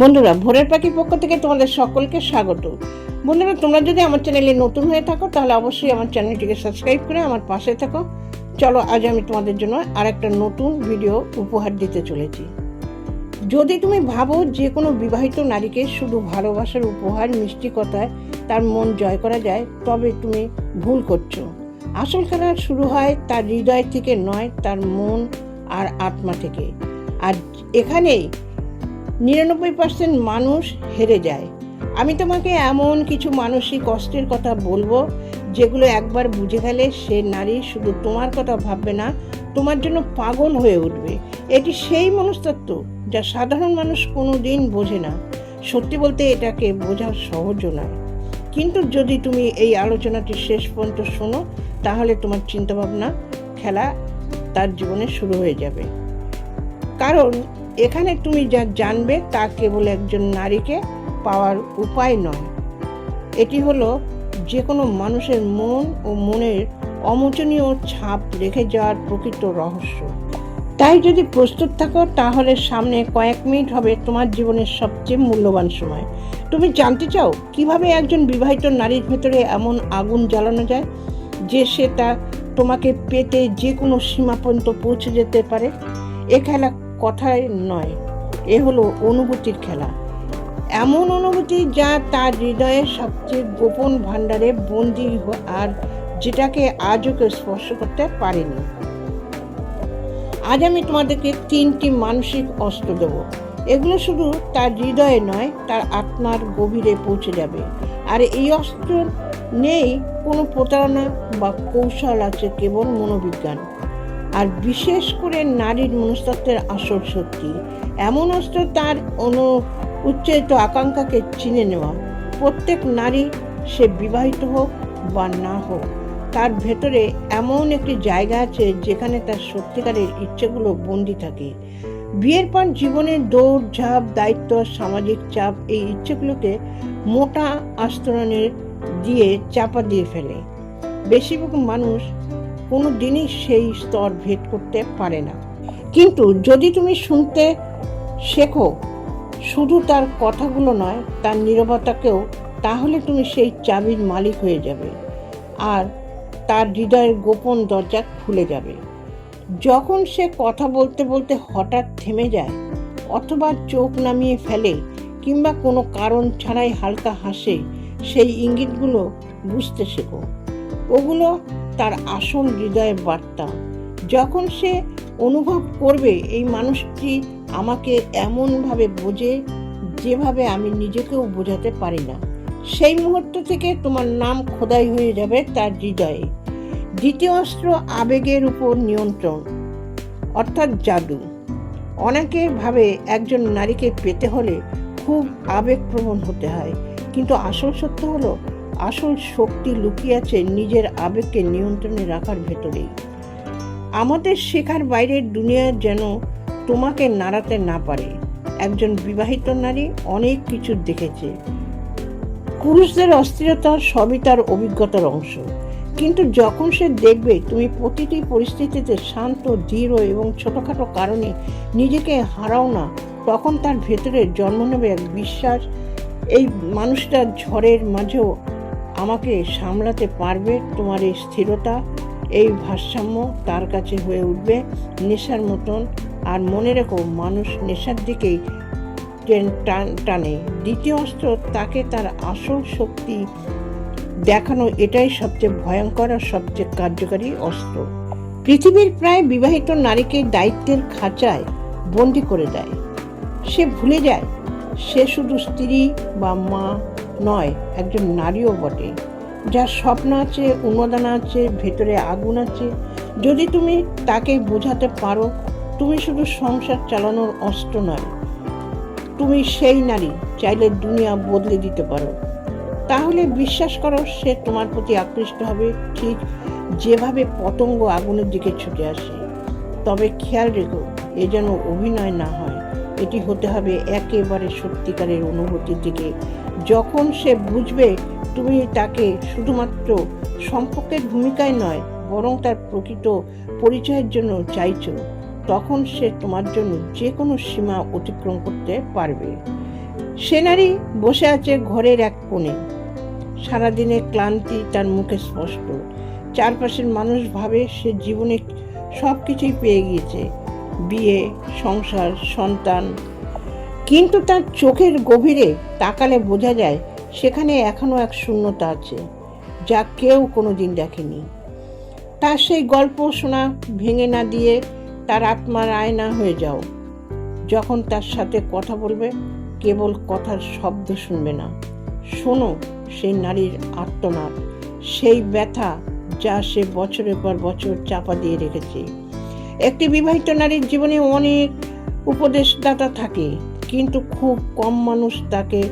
বন্ধুরা, ভোরের পাখির পক্ষ থেকে তোমাদের সকলকে স্বাগত। বন্ধুরা, তোমরা যদি আমার চ্যানেলে নতুন হয়ে থাকো, তাহলে অবশ্যই আমার চ্যানেলটিকে সাবস্ক্রাইব করে আমার পাশে থাকো। চলো, আজ আমি তোমাদের জন্য আর একটা নতুন ভিডিও উপহার দিতে চলেছি। যদি তুমি ভাবো যে কোনো বিবাহিত নারীকে শুধু ভালোবাসার উপহার মিষ্টি কথায় তার মন জয় করা যায়, তবে তুমি ভুল করছ। আসল খেলা শুরু হয় তার হৃদয় থেকে, নয় তার মন আর আত্মা থেকে। আর এখানেই নিরানব্বই পার্সেন্ট মানুষ হেরে যায়। আমি তোমাকে এমন কিছু মানসিক কষ্টের কথা বলব, যেগুলো একবার বুঝে গেলে সে নারী শুধু তোমার কথা ভাববে না, তোমার জন্য পাগল হয়ে উঠবে। এটি সেই মনস্তত্ব যা সাধারণ মানুষ কোনো দিন বোঝে না। সত্যি বলতে এটাকে বোঝা সহজও নয়। কিন্তু যদি তুমি এই আলোচনাটি শেষ পর্যন্ত শোনো, তাহলে তোমার চিন্তাভাবনা, খেলা তার জীবনে শুরু হয়ে যাবে। কারণ এখানে তুমি যা জানবে তা কেবল একজন নারীকে পাওয়ার উপায় নয়। এটি হলো যে কোনো মানুষের মন ও মনের অমোচনীয় ছাপ রেখে যাওয়ার প্রকৃত রহস্য। তাই যদি প্রস্তুত থাকো, তাহলে সামনে কয়েক মিনিট হবে তোমার জীবনের সবচেয়ে মূল্যবান সময়। তুমি জানতে চাও কীভাবে একজন বিবাহিত নারীর ভেতরে এমন আগুন জ্বালানো যায়, যে সে তা তোমাকে পেতে যে কোনো সীমা পর্যন্ত পৌঁছে যেতে পারে? এ খেলা কথায় নয়, এ হলো অনুভূতির খেলা। এমন অনুভূতি যা তার হৃদয়ের সবচেয়ে গোপন ভাণ্ডারে বন্দি আর যেটাকে আজও কেউ স্পর্শ করতে পারেনি। আজ আমি তোমাদেরকে তিনটি মানসিক অস্ত্র দেব। এগুলো শুধু তার হৃদয়ে নয়, তার আত্মার গভীরে পৌঁছে যাবে। আর এই অস্ত্র নেই কোনো প্রতারণা বা কৌশল আছে কেবল মনোবিজ্ঞান। আর বিশেষ করে নারীর মনস্তত্ত্বের আসল শক্তি। এমন অস্ত্র তার অনু উচ্চারিত আকাঙ্ক্ষাকে চিনে নেওয়া। প্রত্যেক নারী সে বিবাহিত হোক বা না হোক, তার ভেতরে এমন একটি জায়গা আছে যেখানে তার সত্যিকারের ইচ্ছেগুলো বন্দি থাকে। বিয়ের পর জীবনের দৌড়, ঝাঁপ, দায়িত্ব, সামাজিক চাপ এই ইচ্ছেগুলোকে মোটা আস্তরণের দিয়ে চাপা দিয়ে ফেলে। বেশিরভাগ মানুষ কোনো দিনই সেই স্তর ভেদ করতে পারে না। কিন্তু যদি তুমি শুনতে শেখো, শুধু তার কথাগুলো নয়, তার নীরবতাকেও, তাহলে তুমি সেই চাবির মালিক হয়ে যাবে আর তার হৃদয়ের গোপন দরজা খুলে যাবে। যখন সে কথা বলতে বলতে হঠাৎ থেমে যায় অথবা চোখ নামিয়ে ফেলে কিংবা কোনো কারণ ছাড়াই হালকা হাসে, সেই ইঙ্গিতগুলো বুঝতে শেখো। ওগুলো তার আসল হৃদয়ের বার্তা। যখন সে অনুভব করবে, এই মানুষটি আমাকে এমনভাবে বোঝে যেভাবে আমি নিজেকেও বোঝাতে পারি না। সেই মুহূর্ত থেকে তোমার নাম খোদাই হয়ে যাবে তার হৃদয়ে। দ্বিতীয় অস্ত্র আবেগের উপর নিয়ন্ত্রণ, অর্থাৎ জাদু। অনেকে ভাবে একজন নারীকে পেতে হলে খুব আবেগপ্রবণ হতে হয়, কিন্তু আসল সত্য হলো আসল শক্তি লুকিয়ে আছে নিজের আবেগকে নিয়ন্ত্রণে রাখার ভেতরেই। আমাদের শেখার বাইরের দুনিয়া যেন তোমাকে নাড়াতে না পারে। একজন বিবাহিত নারী অনেক কিছু দেখেছে। পুরুষদের অস্থিরতা সবই তার অভিজ্ঞতার অংশ। কিন্তু যখন সে দেখবে তুমি প্রতিটি পরিস্থিতিতে শান্ত দৃঢ় এবং ছোটোখাটো কারণে নিজেকে হারাও না, তখন তার ভেতরে জন্ম নেবে এক বিশ্বাস। এই মানুষটা ঝড়ের মাঝেও আমাকে সামলাতে পারবে তোমার এই স্থিরতা, এই ভারসাম্য তার কাছে হয়ে উঠবে নেশার মতন। আর মনে রেখো, মানুষ নেশার দিকেই টেন টান- দ্বিতীয় অস্ত্র তাকে তার আসল শক্তি দেখানো এটাই সবচেয়ে ভয়ঙ্কর আর সবচেয়ে কার্যকারী অস্ত্র। পৃথিবীর প্রায় বিবাহিত নারীকে দায়িত্বের খাঁচায় বন্দি করে দেয়। সে ভুলে যায়, সে শুধু স্ত্রী বা মা নয়, একজন নারীও বটে, যার স্বপ্ন আছে, উন্মাদনা আছে, ভেতরে আগুন আছে। যদি তুমি তাকে বোঝাতে পারো, তুমি শুধু সংসার চালানোর অস্ত্র নয়, তুমি সেই নারী চাইলে দুনিয়া বদলে দিতে পারো। তাহলে বিশ্বাস করো, সে তোমার প্রতি আকৃষ্ট হবে, ঠিক যেভাবে পতঙ্গ আগুনের দিকে ছুটে আসে। তবে খেয়াল রেখো, এ যেন অভিনয় না হয়, এটি হতে হবে একেবারে সত্যিকারের অনুভূতির দিকে। যখন সে বুঝবে তুমি তাকে শুধুমাত্র সম্পর্কের ভূমিকায় নয়, বরং তার প্রকৃত পরিচয়ের জন্য চাইছ, তখন সে তোমার জন্য যে কোনো সীমা অতিক্রম করতে পারবে। সে নারী বসে আছে ঘরের এক কোণে। সারাদিনে ক্লান্তি তার মুখে স্পষ্ট। চারপাশের মানুষ ভাবে সে জীবনে সব কিছুই পেয়ে গিয়েছে। বিয়ে, সংসার, সন্তান কিন্তু তার চোখের গভীরে তাকালে বোঝা যায় সেখানে এখনও এক শূন্যতা আছে, যা কেউ কোনো দিন দেখেনি। তার সেই গল্প শোনা ভেঙে না দিয়ে তার আত্মার আয়না হয়ে যাও। যখন তার সাথে কথা বলবে, কেবল কথার শব্দ শুনবে না। শোনো, সেই নারীর আত্মনাদ সেই ব্যথা যা সে বছরের পর বছর চাপা দিয়ে রেখেছে। একটি বিবাহিত নারীর জীবনে অনেক উপদেশদাতা থাকে। কিন্তু খুব কম মানুষ তাকে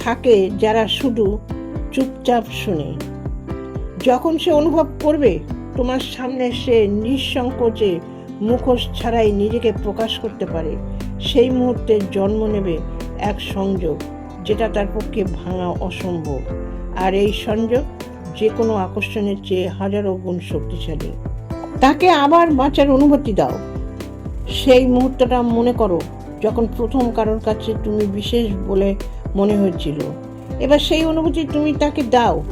থাকে যারা শুধু চুপচাপ শুনে। যখন সে অনুভব করবে, তোমার সামনে সে নিঃসংকোচে মুখোশ ছাড়াই নিজেকে প্রকাশ করতে পারে, সেই মুহূর্তে জন্ম নেবে এক সংযোগ, যেটা তার পক্ষে ভাঙা অসম্ভব। আর এই সংযোগ যে কোনো আকর্ষণের চেয়ে হাজারো গুণ শক্তিশালী। তাকে আবার বাঁচার অনুভূতি দাও। সেই মুহূর্তটা মনে করো যখন প্রথম কারোর কাছে তুমি বিশেষ বলে মনে হয়েছিল, এবার সেই অনুভূতি তুমি তাকে দাও।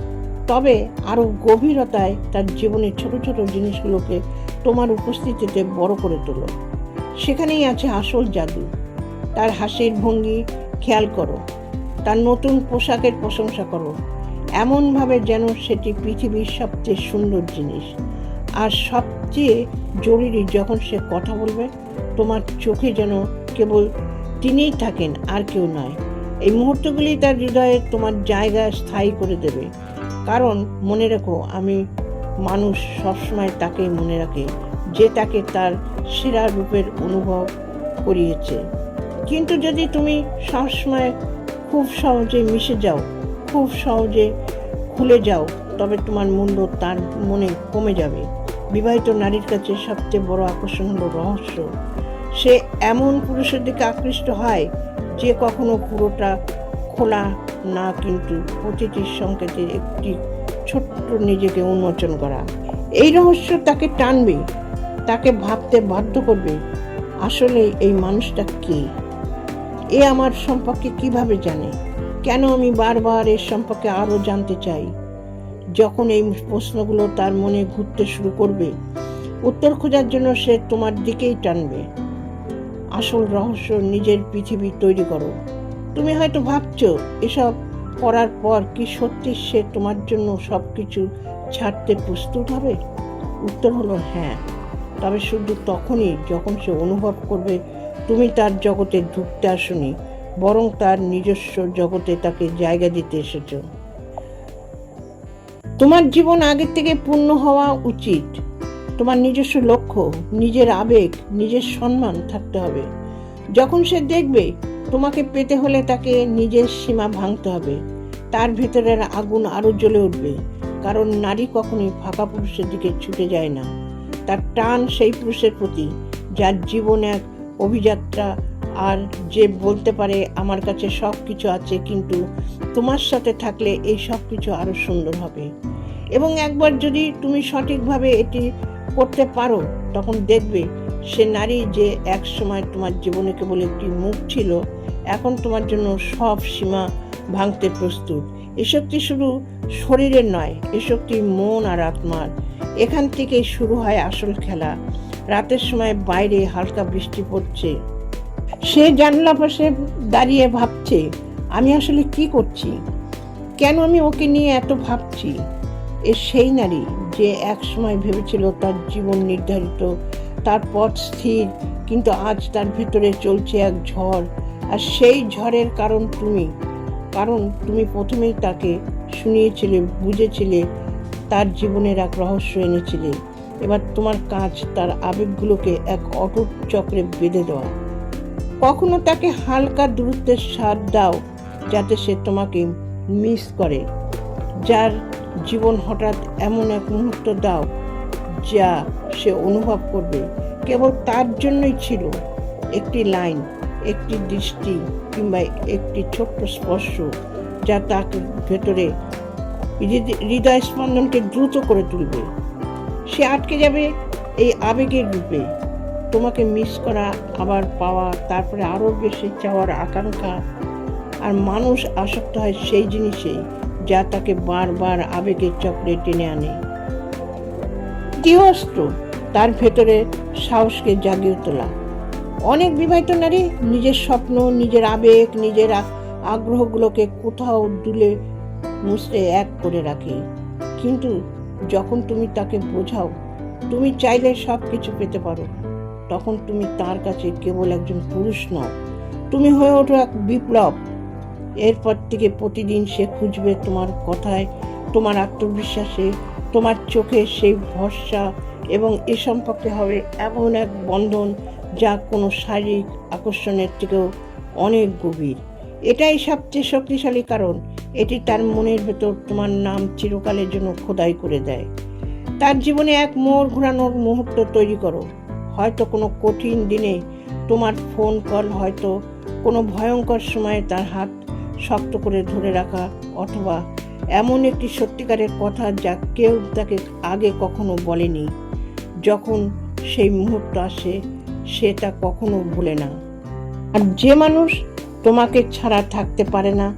তবে আরও গভীরতায় তার জীবনের ছোট ছোট জিনিসগুলোকে তোমার উপস্থিতিতে বড় করে তোলো। সেখানেই আছে আসল জাদু। তার হাসির ভঙ্গি খেয়াল করো। তার নতুন পোশাকের প্রশংসা করো। এমনভাবে যেন সেটি পৃথিবীর সবচেয়ে সুন্দর জিনিস। আর সবচেয়ে জরুরি যখন সে কথা বলবে, তোমার চোখে যেন কেবল তিনিই থাকেন, আর কেউ নয়। এই মুহূর্তগুলি তার হৃদয়ে তোমার জায়গা স্থায়ী করে দেবে। কারণ, মনে রেখো, আমি মানুষ সবসময় তাকেই মনে রাখে, যে তাকে তার সেরা রূপের অনুভব করিয়েছে। কিন্তু যদি তুমি সবসময় খুব সহজে মিশে যাও, খুব সহজে খুলে যাও, তবে তোমার মূল্য তার মনে কমে যাবে। বিবাহিত নারীর কাছে সবচেয়ে বড় আকর্ষণ হলো রহস্য। সে এমন পুরুষের দিকে আকৃষ্ট হয় যে কখনো পুরোটা খোলা না কিন্তু প্রতিটির সংকেতের একটি ছোট্ট নিজেকে উন্মোচন করা। এই রহস্য তাকে টানবে, তাকে ভাবতে বাধ্য করবে, আসলে এই মানুষটা কে? এ আমার সম্পর্কে কীভাবে জানে? কেন আমি বারবার এর সম্পর্কে আরও জানতে চাই? যখন এই প্রশ্নগুলো তার মনে ঘুরতে শুরু করবে, উত্তর খোঁজার জন্য সে তোমার দিকেই টানবে। আসল রহস্য নিজের পৃথিবী তৈরি করো। তুমি হয়তো ভাবছ, এসব করার পর কি সত্যি সে তোমার জন্য সব কিছু ছাড়তে প্রস্তুত হবে? উত্তর হলো হ্যাঁ। তবে শুধু তখনই যখন সে অনুভব করবে, তুমি তার জগতে ঢুকতে আসনি, বরং তার নিজস্ব জগতে তাকে জায়গা দিতে এসেছ। তোমার জীবন আগের থেকে পূর্ণ হওয়া উচিত। তোমার নিজস্ব লক্ষ্য, নিজের আবেগ, নিজের সম্মান থাকতে হবে। যখন সে দেখবে, তোমাকে পেতে হলে তাকে নিজের সীমা ভাঙতে হবে। তার ভেতরের আগুন আরও জ্বলে উঠবে, কারণ নারী কখনোই ফাঁকা পুরুষের দিকে ছুটে যায় না। তার টান সেই পুরুষের প্রতি, যার জীবন এক অভিযাত্রা, আর যে বলতে পারে, আমার কাছে সব কিছু আছে, কিন্তু তোমার সাথে থাকলে এই সব কিছু আরও সুন্দর হবে। এবং একবার যদি তুমি সঠিকভাবে এটি করতে পারো, তখন দেখবে সে নারী যে এক সময় তোমার জীবনে কেবল একটি মুখ ছিল, এখন তোমার জন্য সব সীমা ভাঙতে প্রস্তুত। এ শক্তি শুধু শরীরের নয়, এ শক্তি মন আর আত্মার। এখান থেকেই শুরু হয় আসল খেলা। রাতের সময় বাইরে হালকা বৃষ্টি পড়ছে। সে জানলা পাশে দাঁড়িয়ে ভাবছে, আমি আসলে কি করছি? কেন আমি ওকে নিয়ে এত ভাবছি? এ সেই নারী। যে এক সময় ভেবেছিল তার জীবন নির্ধারিত, তার পথ স্থির, কিন্তু আজ তার ভিতরে চলছে এক ঝড়। আর সেই ঝড়ের কারণ তুমি। কারণ তুমি প্রথমেই তাকে শুনিয়েছিলে, বুঝেছিলে, তার জীবনের এক রহস্য এনেছিলে। এবার তোমার কাজ তার আবেগগুলোকে এক অটুট চক্রে বেঁধে দেওয়া। কখনো তাকে হালকা দূরত্বের স্বাদ দাও, যাতে সে তোমাকে মিস করে, যার জীবন হঠাৎ এমন এক মুহূর্ত দাও যা সে অনুভব করবে। কেবল তার জন্যই ছিল একটি লাইন, একটি দৃষ্টি কিংবা একটি ছোট্ট স্পর্শ যা তাকে ভেতরে হৃদয় স্পন্দনকে দ্রুত করে তুলবে। সে আটকে যাবে এই আবেগের রূপে। তোমাকে মিস করা, আবার পাওয়া, তারপরে আরও বেশি চাওয়ার আকাঙ্ক্ষা। আর মানুষ আসক্ত হয় সেই জিনিসেই যা তাকে বারবার আবেগের চক্রে টেনে আনে। অস্ত্র তার ভেতরে সাহসকে জাগিয়ে তোলা। অনেক বিবাহিত নারী নিজের স্বপ্ন, নিজের আবেগ, নিজের আগ্রহগুলোকে কোথাও দুলে মুছড়ে এক করে রাখে। কিন্তু যখন তুমি তাকে বোঝাও, তুমি চাইলে সব কিছু পেতে পারো। তখন তুমি তার কাছে কেবল একজন পুরুষ নও। তুমি হয়ে ওঠো এক বিপ্লব। এরপর থেকে প্রতিদিন সে খুঁজবে তোমার কথায়, তোমার আত্মবিশ্বাসে, তোমার চোখে সেই ভরসা এবং এ সম্পর্কে হবে এমন এক বন্ধন যা কোনো শারীরিক আকর্ষণের থেকেও অনেক গভীর। এটাই সবচেয়ে শক্তিশালী কারণ। এটি তার মনের ভেতর তোমার নাম চিরকালের জন্য খোদাই করে দেয়। তার জীবনে এক মোড় ঘোরানোর মুহূর্ত তৈরি করো। হয়তো কোনো কঠিন দিনে তোমার ফোন কল হয়তো কোনো ভয়ঙ্কর সময়ে তার হাত শক্ত করে ধরে রাখা অথবা এমন একটি সত্যিকারের কথা যা কেউ তাকে আগে কখনো বলেনি। যখন সেই মুহূর্ত আসে সে তা কখনো ভুলে না। আর যে মানুষ তোমাকে ছাড়া থাকতে পারে না,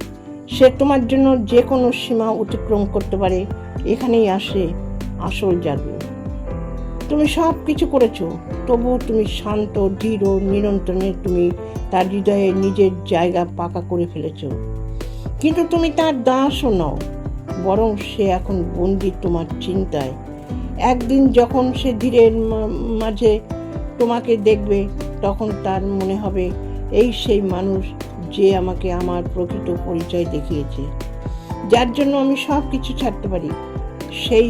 সে তোমার জন্য যে কোনো সীমা অতিক্রম করতে পারে, এখানেই আসে আসল জাদু। তুমি সব কিছু করেছ, তবুও তুমি শান্ত দৃঢ় নিরন্তরে তুমি তার হৃদয়ে নিজের জায়গা পাকা করে ফেলেছ। কিন্তু তুমি তার দাসও নও, বরং সে এখন বন্দি তোমার চিন্তায়। একদিন যখন সে ধীরের মাঝে তোমাকে দেখবে, তখন তার মনে হবে, এই সেই মানুষ যে আমাকে আমার প্রকৃত পরিচয় দেখিয়েছে, যার জন্য আমি সব কিছু ছাড়তে পারি। সেই,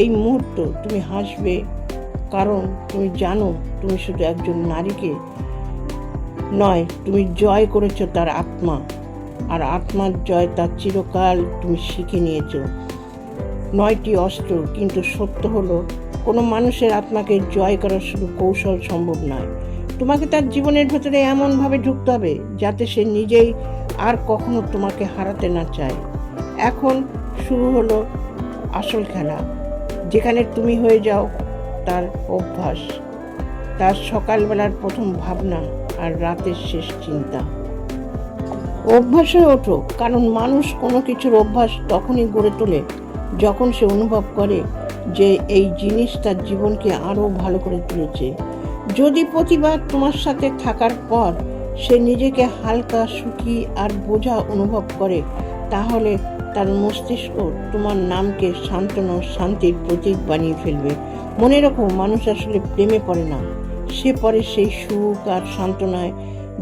এই মুহূর্ত তুমি হাসবে, কারণ তুমি জানো তুমি শুধু একজন নারীকে নয়, তুমি জয় করেছ তার আত্মা। আর আত্মার জয় তার চিরকাল তুমি শিখে নিয়েছো। নয়টি অস্ত্র, কিন্তু সত্য হলো, কোনো মানুষের আত্মাকে জয় করার শুধু কৌশল সম্ভব নয়। তোমাকে তার জীবনের ভেতরে এমনভাবে ঢুকতে হবে, যাতে সে নিজেই আর কখনো তোমাকে হারাতে না চায়। এখন শুরু হলো আসল খেলা, যেখানে তুমি হয়ে যাও তার অভ্যাস। তার সকালবেলার প্রথম ভাবনা আর রাতের শেষ চিন্তা। অভ্যাস হয়ে ওঠো কারণ মানুষ কোনো কিছুর অভ্যাস তখনই গড়ে তোলে যখন সে অনুভব করে যে এই জিনিস তার জীবনকে আরও ভালো করে তুলেছে। যদি প্রতিবার তোমার সাথে থাকার পর সে নিজেকে হালকা, সুখী আর বোঝা অনুভব করে, তাহলে তার মস্তিষ্ক তোমার নামকে সান্ত্বনা ও শান্তির প্রতীক বানিয়ে ফেলবে। মনে রাখো, মানুষ আসলে প্রেমে পড়ে না। সে পরে সেই সুখ আর সান্ত্বনায়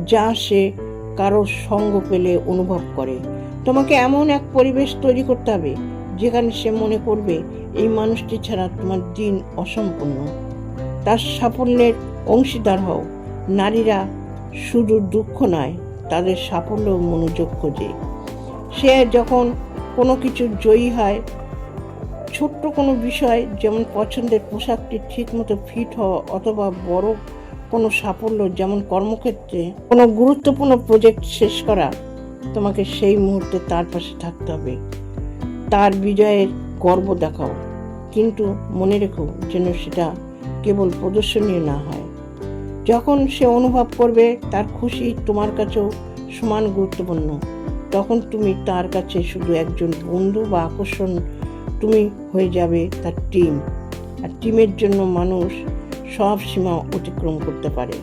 যা সে কারও সঙ্গ পেলে অনুভব করে। তোমাকে এমন এক পরিবেশ তৈরি করতে হবে, যেখানে সে মনে করবে, এই মানুষটি ছাড়া তোমার দিন অসম্পূর্ণ। তার সাফল্যের অংশীদার হও। নারীরা শুধু দুঃখ নয়, তাদের সাফল্য মনোযোগ খোঁজে। সে যখন কোনো কিছু জয়ী হয় ছোট্ট কোনো বিষয়, যেমন পছন্দের পোশাকটি ঠিকমতো ফিট হওয়া অথবা বড় কোনো সাফল্য, যেমন কর্মক্ষেত্রে কোনো গুরুত্বপূর্ণ প্রজেক্ট শেষ করা, তোমাকে সেই মুহূর্তে তার পাশে থাকতে হবে। তার বিজয়ের গর্ব দেখাও। কিন্তু মনে রেখো যেন সেটা কেবল প্রদর্শনীয় না হয়। যখন সে অনুভব করবে তার খুশি তোমার কাছেও সমান গুরুত্বপূর্ণ, তখন তুমি তার কাছে শুধু একজন বন্ধু বা আকর্ষণ তুমি হয়ে যাবে তার টিম আর টিমের জন্য মানুষ সব সীমা অতিক্রম করতে পারে।